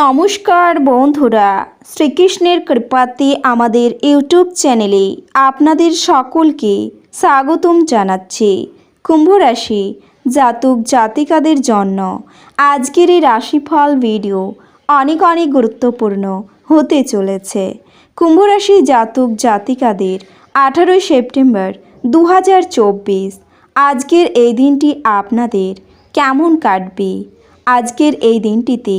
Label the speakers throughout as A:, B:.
A: নমস্কার বন্ধুরা শ্রীকৃষ্ণের কৃপাতে আমাদের ইউটিউব চ্যানেলে আপনাদের সকলকে স্বাগতম জানাচ্ছি কুম্ভ রাশি জাতক জাতিকাদের জন্য আজকের এই রাশিফল ভিডিও অনেক অনেক গুরুত্বপূর্ণ হতে চলেছে কুম্ভ রাশি জাতক জাতিকাদের আঠারোই সেপ্টেম্বর দু আজকের এই দিনটি আপনাদের কেমন কাটবে আজকের এই দিনটিতে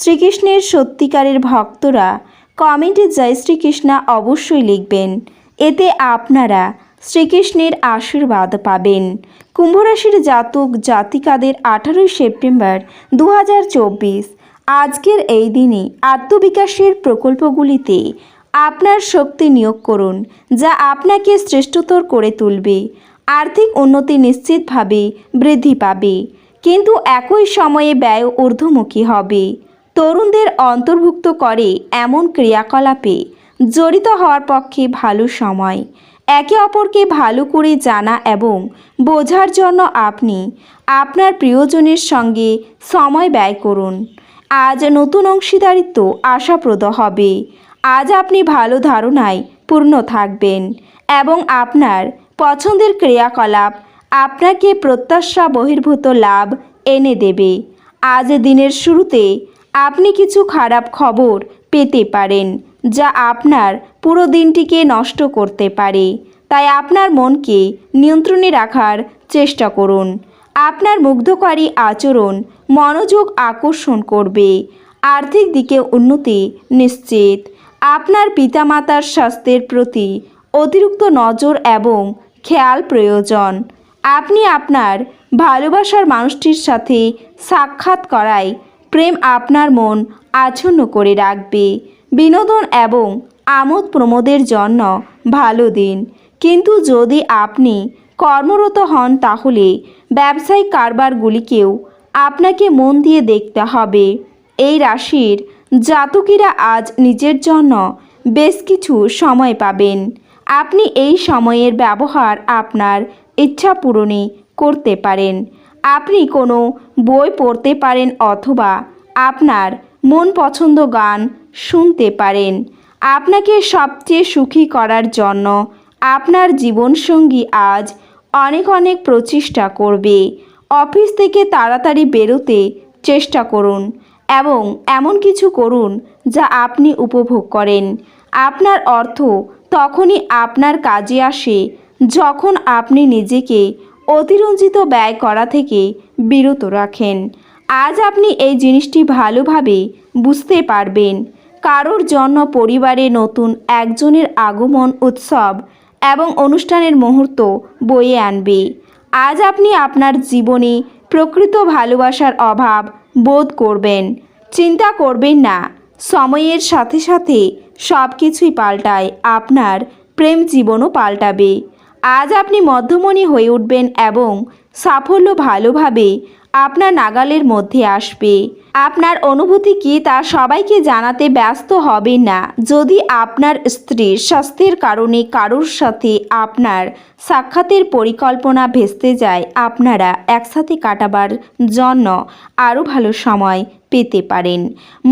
A: শ্রীকৃষ্ণের সত্যিকারের ভক্তরা কমেন্টে জয় শ্রীকৃষ্ণা অবশ্যই লিখবেন এতে আপনারা শ্রীকৃষ্ণের আশীর্বাদ পাবেন কুম্ভরাশির জাতক জাতিকাদের আঠারোই সেপ্টেম্বর দু আজকের এই দিনে আত্মবিকাশের প্রকল্পগুলিতে আপনার শক্তি নিয়োগ করুন যা আপনাকে শ্রেষ্ঠতর করে তুলবে আর্থিক উন্নতি নিশ্চিতভাবে বৃদ্ধি পাবে কিন্তু একই সময়ে ব্যয় ঊর্ধ্বমুখী হবে তরুণদের অন্তর্ভুক্ত করে এমন ক্রিয়াকলাপে জড়িত হওয়ার পক্ষে ভালো সময় একে অপরকে ভালো করে জানা এবং বোঝার জন্য আপনি আপনার প্রিয়জনের সঙ্গে সময় ব্যয় করুন আজ নতুন অংশীদারিত্ব আশাপ্রদ হবে আজ আপনি ভালো ধারণায় পূর্ণ থাকবেন এবং আপনার পছন্দের ক্রিয়াকলাপ আপনাকে প্রত্যাশা বহির্ভূত লাভ এনে দেবে আজ দিনের শুরুতে আপনি কিছু খারাপ খবর পেতে পারেন যা আপনার পুরো দিনটিকে নষ্ট করতে পারে তাই আপনার মনকে নিয়ন্ত্রণে রাখার চেষ্টা করুন আপনার মুগ্ধকারী আচরণ মনোযোগ আকর্ষণ করবে আর্থিক দিকে উন্নতি নিশ্চিত আপনার পিতামাতার স্বাস্থ্যের প্রতি অতিরিক্ত নজর এবং খেয়াল প্রয়োজন আপনি আপনার ভালোবাসার মানুষটির সাথে সাক্ষাৎ করায় প্রেম আপনার মন আচ্ছন্ন করে রাখবে বিনোদন এবং আমোদ প্রমোদের জন্য ভালো দিন কিন্তু যদি আপনি কর্মরত হন তাহলে ব্যবসায়িক কারবারগুলিকেও আপনাকে মন দিয়ে দেখতে হবে এই রাশির জাতকীরা আজ নিজের জন্য বেশ কিছু সময় পাবেন আপনি এই সময়ের ব্যবহার আপনার ইচ্ছা পূরণে করতে পারেন আপনি কোনো বই পড়তে পারেন অথবা আপনার মন পছন্দ গান শুনতে পারেন আপনাকে সবচেয়ে সুখী করার জন্য আপনার জীবনসঙ্গী আজ অনেক অনেক প্রচেষ্টা করবে অফিস থেকে তাড়াতাড়ি বেরোতে চেষ্টা করুন এবং এমন কিছু করুন যা আপনি উপভোগ করেন আপনার অর্থ তখনই আপনার কাজে আসে যখন আপনি নিজেকে অতিরঞ্জিত ব্যয় করা থেকে বিরত রাখেন আজ আপনি এই জিনিসটি ভালোভাবে বুঝতে পারবেন কারোর জন্য পরিবারে নতুন একজনের আগমন উৎসব এবং অনুষ্ঠানের মুহূর্ত বয়ে আনবে আজ আপনি আপনার জীবনে প্রকৃত ভালোবাসার অভাব বোধ করবেন চিন্তা করবেন না সময়ের সাথে সাথে সব কিছুই পাল্টায় আপনার প্রেম জীবনও পাল্টাবে আজ আপনি মধ্যমণি হয়ে উঠবেন এবং সাফল্য ভালোভাবে আপনার নাগালের মধ্যে আসবে আপনার অনুভূতি কি তা সবাইকে জানাতে ব্যস্ত হবে না যদি আপনার স্ত্রীর স্বাস্থ্যের কারণে কারোর সাথে আপনার সাক্ষাতের পরিকল্পনা ভেস্তে যায় আপনারা একসাথে কাটাবার জন্য আরও ভালো সময় পেতে পারেন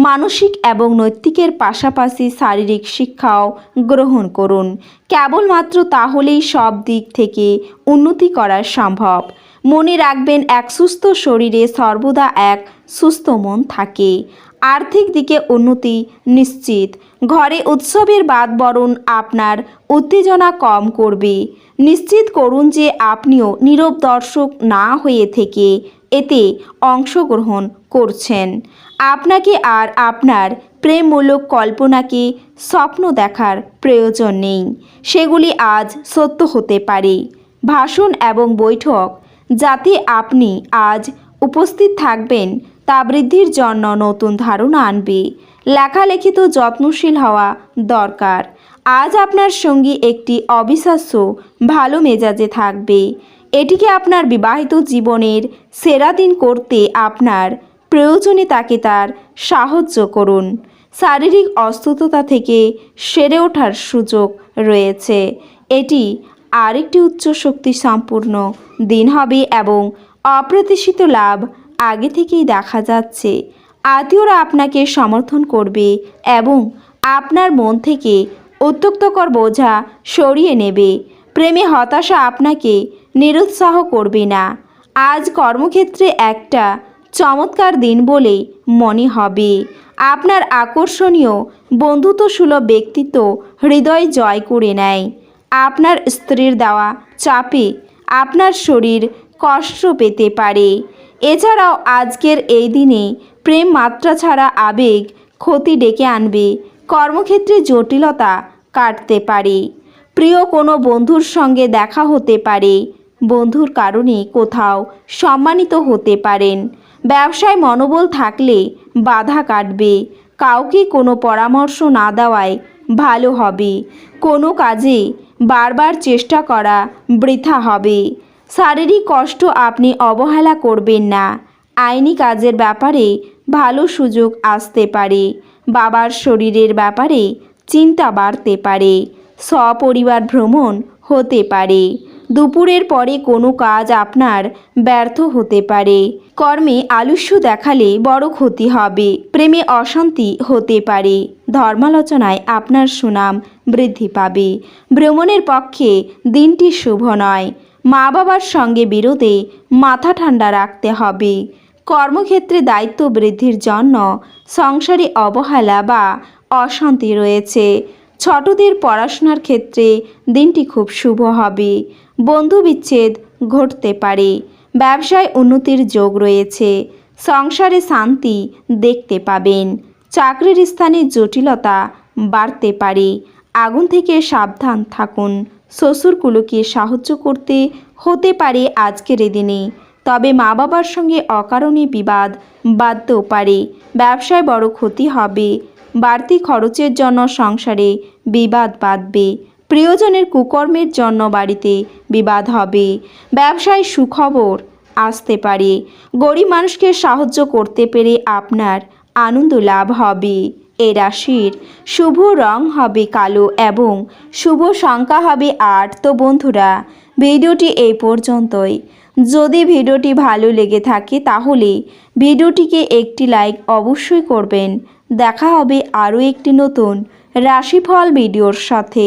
A: মানসিক এবং নৈতিকের পাশাপাশি শারীরিক শিক্ষাও গ্রহণ করুন কেবলমাত্র তাহলেই সব দিক থেকে উন্নতি করা সম্ভব মনে রাখবেন এক সুস্থ শরীরে সর্বদা এক সুস্থ মন থাকে আর্থিক দিকে উন্নতি নিশ্চিত ঘরে উৎসবের বাদ বরণ আপনার উত্তেজনা কম করবে নিশ্চিত করুন যে আপনিও নীরব দর্শক না হয়ে থেকে এতে অংশগ্রহণ করছেন আপনাকে আর আপনার প্রেমমূলক কল্পনাকে স্বপ্ন দেখার প্রয়োজন নেই সেগুলি আজ সত্য হতে পারে ভাষণ এবং বৈঠক যাতে আপনি আজ উপস্থিত থাকবেন তা বৃদ্ধির জন্য নতুন ধারণা আনবে লেখালেখিত যত্নশীল হওয়া দরকার আজ আপনার সঙ্গী একটি অবিশ্বাস্য ভালো মেজাজে থাকবে এটিকে আপনার বিবাহিত জীবনের সেরা দিন করতে আপনার প্রয়োজনে তাকে তার সাহায্য করুন শারীরিক অস্থতা থেকে সেরে ওঠার সুযোগ রয়েছে এটি আরেকটি উচ্চ শক্তি সম্পূর্ণ দিন হবে এবং অপ্রত্যাশিত লাভ আগে থেকেই দেখা যাচ্ছে আত্মীয়রা আপনাকে সমর্থন করবে এবং আপনার মন থেকে উত্তক্তকর বোঝা সরিয়ে নেবে প্রেমে হতাশা আপনাকে নিরুৎসাহ করবে না আজ কর্মক্ষেত্রে একটা চমৎকার দিন বলে মনে হবে আপনার আকর্ষণীয় বন্ধুত্বসুলভ ব্যক্তিত্ব হৃদয় জয় করে নেয় আপনার স্ত্রীর দেওয়া চাপে আপনার শরীর কষ্ট পেতে পারে এছাড়াও আজকের এই দিনে প্রেম মাত্রা ছাড়া আবেগ ক্ষতি ডেকে আনবে কর্মক্ষেত্রে জটিলতা কাটতে পারে প্রিয় কোনো বন্ধুর সঙ্গে দেখা হতে পারে বন্ধুর কারণে কোথাও সম্মানিত হতে পারেন ব্যবসায় মনোবল থাকলে বাধা কাটবে কাউকে কোনো পরামর্শ না দেওয়ায় ভালো হবে কোনো কাজে বারবার চেষ্টা করা বৃথা হবে শারীরিক কষ্ট আপনি অবহেলা করবেন না আইনি কাজের ব্যাপারে ভালো সুযোগ আসতে পারে বাবার শরীরের ব্যাপারে চিন্তা বাড়তে পারে সপরিবার ভ্রমণ হতে পারে দুপুরের পরে কোনো কাজ আপনার ব্যর্থ হতে পারে কর্মে আলস্য দেখালে বড় ক্ষতি হবে প্রেমে অশান্তি হতে পারে ধর্মালোচনায় আপনার সুনাম বৃদ্ধি পাবে ভ্রমণের পক্ষে দিনটি শুভ নয় মা বাবার সঙ্গে বিরোধে মাথা ঠান্ডা রাখতে হবে কর্মক্ষেত্রে দায়িত্ব বৃদ্ধির জন্য সংসারে অবহেলা বা অশান্তি রয়েছে ছোটদের পড়াশোনার ক্ষেত্রে দিনটি খুব শুভ হবে বন্ধুবিচ্ছেদ ঘটতে পারে ব্যবসায় উন্নতির যোগ রয়েছে সংসারে শান্তি দেখতে পাবেন চাকরির স্থানে জটিলতা বাড়তে পারে আগুন থেকে সাবধান থাকুন শ্বশুরগুলোকে সাহায্য করতে হতে পারে আজকের দিনে তবে মা বাবার সঙ্গে অকারণে বিবাদ বাঁধতেও পারে ব্যবসায় বড় ক্ষতি হবে বাড়তি খরচের জন্য সংসারে বিবাদ বাঁধবে প্রিয়জনের কুকর্মের জন্য বাড়িতে বিবাদ হবে ব্যবসায় সুখবর আসতে পারে গরিব মানুষকে সাহায্য করতে পেরে আপনার আনন্দ লাভ হবে এ রাশির শুভ রং হবে কালো এবং শুভ সংখ্যা হবে আট তো বন্ধুরা ভিডিওটি এই পর্যন্তই যদি ভিডিওটি ভালো লেগে থাকে তাহলে ভিডিওটিকে একটি লাইক অবশ্যই করবেন দেখা হবে আরও একটি নতুন রাশিফল ভিডিওর সাথে